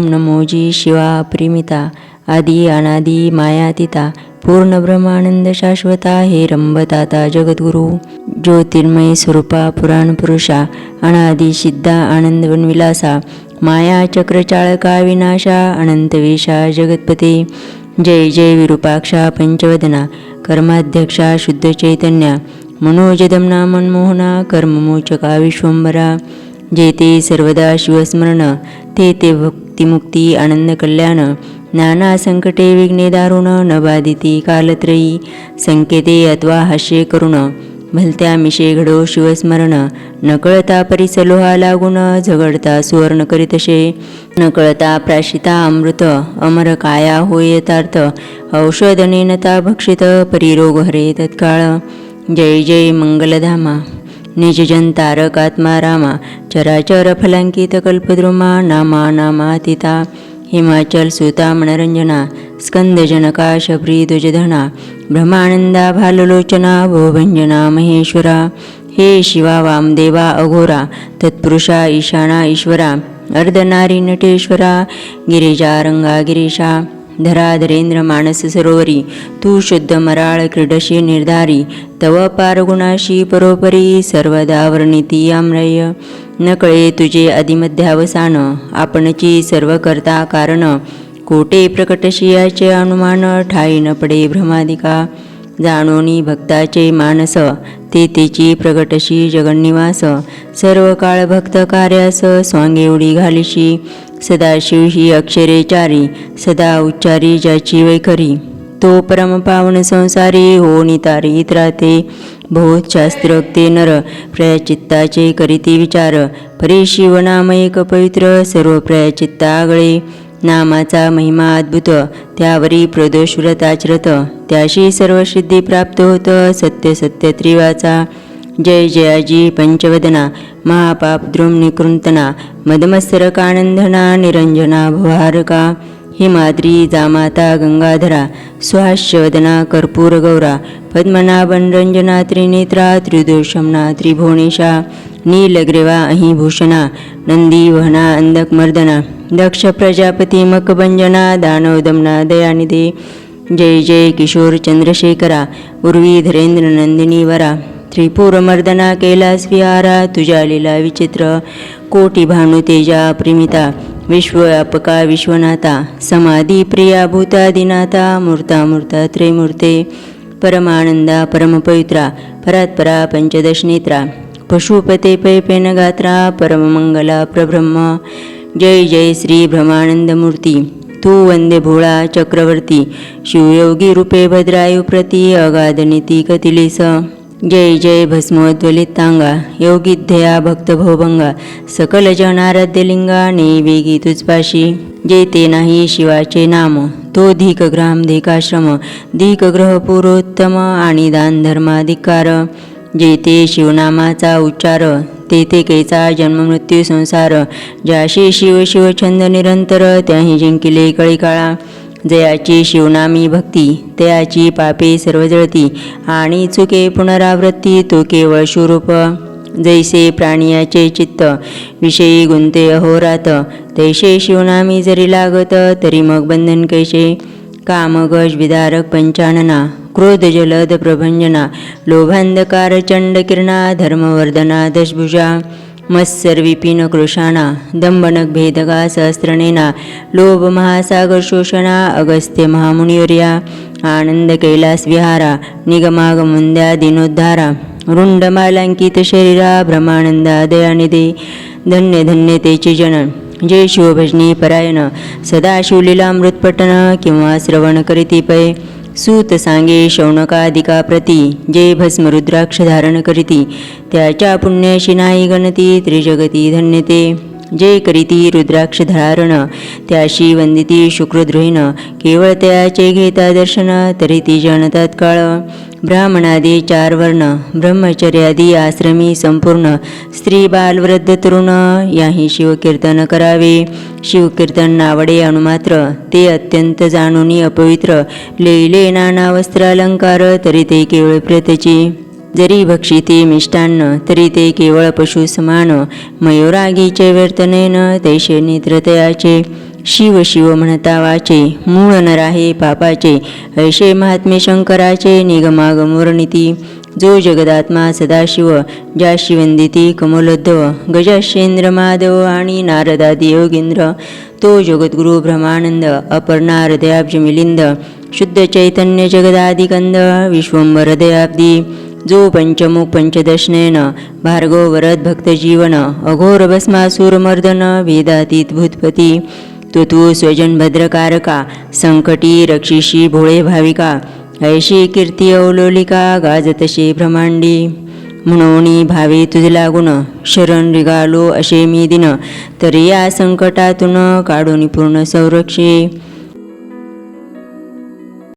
ओम नमो जी शिवा प्रेमिता आदि अनादि मायातीता पूर्ण ब्रह्मानंद शाश्वता हे रंबताता जगद्गुरु ज्योतिर्मय स्वरूपा पुराण पुरुषा अनादि सिद्धा आनंद वनविलासा माया चक्रचाळका विनाशा अनंतवेशा जगत्पते. जय जय विरूपाक्षा पंचवदना कर्माध्यक्षा शुद्ध चैतन्या मनोजदमना मनमोहना कर्ममोचका विश्वंबरा जेते सर्वदा शिवस्मरण ते ते भक्तिमुक्ती आनंद कल्याण नाना संकटे विघ्ने दारुण न बाधिती कालत्रयी संकेते अथवा हास्ये करुण भलत्या मिशे घडो शिवस्मरण नकळता परिसलोहा लागून झगडता सुवर्ण करीतसे नकळता प्राशिता अमृत अमर काया होय यथार्थ औषध नेनता भक्षित परिरोग हरे तत्काळ जय जय मंगलधामा. निजजन तारकात्मा रामा चराचर फलांकित कल्पद्रुमा नामा नामातिता हिमाचल सुता मनरंजना स्कंदजनका शबरीद्वजधना ब्रह्मानंदा भाललोचना भोभंजना महेश्वरा हे शिवा वामदेवा अघोरा तत्पुरुषा ईशाना ईश्वरा अर्धनारी नटेश्वरा गिरिजा रंगा गिरीशा धराधरेंद्र मानस सरोवरी तू शुद्ध मराळ क्रीडशी निर्धारी तव पारगुणाशी परोपरी सर्वदा वर्णिती आम्रय न कळे तुझे अधिमध्यावसान आपणची सर्व करता कारण कोटे प्रकटशियाचे अनुमान ठाई न पडे भ्रमादिका जाणोनी भक्ताचे मानस ते तेची प्रगटशी जगन्निवास. सर्व काळ भक्त कार्यास स्वांगे उडी घालिशी. सदाशिव ही अक्षरे चारी सदा उच्चारी ज्याची वैखरी. तो परमपावन संसारी हो नितारी त्राते बहुत शास्त्रोक्ते नर प्रयचित्ताचे करीती विचार. परे शिवनाम एक पवित्र सर्व प्रयचित्ता आगळे. नामाचा महिमा अद्भुत त्यावरी प्रदोष व्रत आचरत त्याशी सर्व सिद्धी प्राप्त होत सत्य सत्य त्रिवाचा. जय जयाजी पंचवदना महापापद्रुम निकृंतना मदमस्तरकानंदना निरंजना भुहारका. हिमाद्री जामाता गंगाधरा सुहास्यवदना कर्पूरगौरा पद्मनाभन रंजना त्रिनेत्रा त्रिदोषमना त्रिभुवनेशा. नीलग्रेवा अहिभूषणा नंदी वहना अंदकमर्दना दक्ष प्रजापती मकभंजना दानवदमना दयानिधे जय जय किशोर चंद्रशेखरा उर्वी धरेंद्र नंदिनी वरा त्रिपुरमर्दना कैलास विहारा तुझ्या लीला विचित्र कोटी भानु तेजा प्रेमिता विश्वव्यापका विश्वनाथा समाधी प्रिया भूता दिनाता मूर्ता मूर्ता त्रिमूर्ते परमानंदा परमपवित्रा परात्परा पंचदशनेत्रा पशुपते पैपेन गात्रा परममंगला प्रब्रह्म। जय जय श्री ब्रह्मानंदमूर्ती तू वंदे भोळा चक्रवर्ती। शिवयोगी रूपे भद्रायु प्रती अगाधनिती कतिलेस जय जय भस्मोद्वलितांगा योगिध्यया भक्तभोभंगा सकल जनाराध्यलिंगा वेगी तुजपाशी जे ते नाही शिवाचे नाम। तो धिकग्राम धिकाश्रम। धिकग्रह पुरोत्तम। आणि दान धर्माधिकार जेथे शिवनामाचा उच्चार तेथे कैचा केचा जन्ममृत्यू संसार ज्याशी शिव शिवछंद निरंतर त्याही जिंकिले कळीकाळा. जयाची शिवनामी भक्ती त्याची पापे सर्व जळती. आणि चुके पुनरावृत्ती तो केवळ स्वरूप. जैसे प्राणियाचे चित्त विषयी गुंते अहोरात. तैसे शिवनामी जरी लागत तरी मग बंधन कैसे? कामगज विदारक पंचानना. क्रोध जलद प्रभंजना लोभांधकार धर्मवर्धना दशभुजा मत्सर्विपिन कृषाणा दंबनक भेदगा सहस्रणेना लोभ महासागर शोषणा अगस्त्य महामुनिवर्या आनंद कैलास विहारा निगमागमुंद्या दिनोद्धारा रुंड मालांकित शरीरा दयानिधे धन्य धन्य तेचे जनन जे शिवभजनी परायण सदा शिवलीलामृतपठन किंवा श्रवण करीती पै सूत सांगे शौनकादिका प्रती जे भस्म रुद्राक्ष धारण करीती त्याच्या पुण्याशी नाही गणती त्रिजगती धन्यते. जे करीती रुद्राक्ष धारण त्याशी वंदिती शुक्रद्रोहीण केवळ त्याचे घेता दर्शन तरी ती जन तत्काळ. ब्राह्मणादी चार वर्ण ब्रह्मचर्यादी आश्रमी संपूर्ण स्त्री बाल वृद्ध तरुण याही शिवकीर्तन करावे. शिवकीर्तन नावडे अणुमात्र ते अत्यंत जाणूनी अपवित्र लेले नाना वस्त्रालंकार तरी ते केवळ प्रतची. जरी भक्षिते मिष्टान्न तरी ते केवळ पशु समान मयोरागीचे वर्तनेन तैशे नेत्रतयाचे शिव शिव म्हणता वाचे मूळ नराहे पापाचे ऐशे महात्मे शंकराचे निगमागमोरणिती जो जगदात्मा सदाशिव ज्या शिवंदिती कमलोद्धव गजाशेंद्र माधव आणि नारदादी योगेंद्र तो जगद्गुरु ब्रह्मानंद अपर्णा हृदयाब्ज मिलिंद शुद्ध चैतन्य जगदादिकंद विश्वंभर दयाब्दी जो पंचमुख पंचदशनेन भार्गव वरद भक्तजीवन अघोर भस्मासुरमर्दन वेदातीत भूतपती तो तू स्वजन भद्रकारका संकटी रक्षिशी भोळे भाविका ऐशी कीर्ती अवलोलिका गाजतशी ब्रह्मांडी। म्हणून भावे तुझ लागून शरण रिगालो असे मी दिन तरी या संकटातून काढून पूर्ण संरक्षे।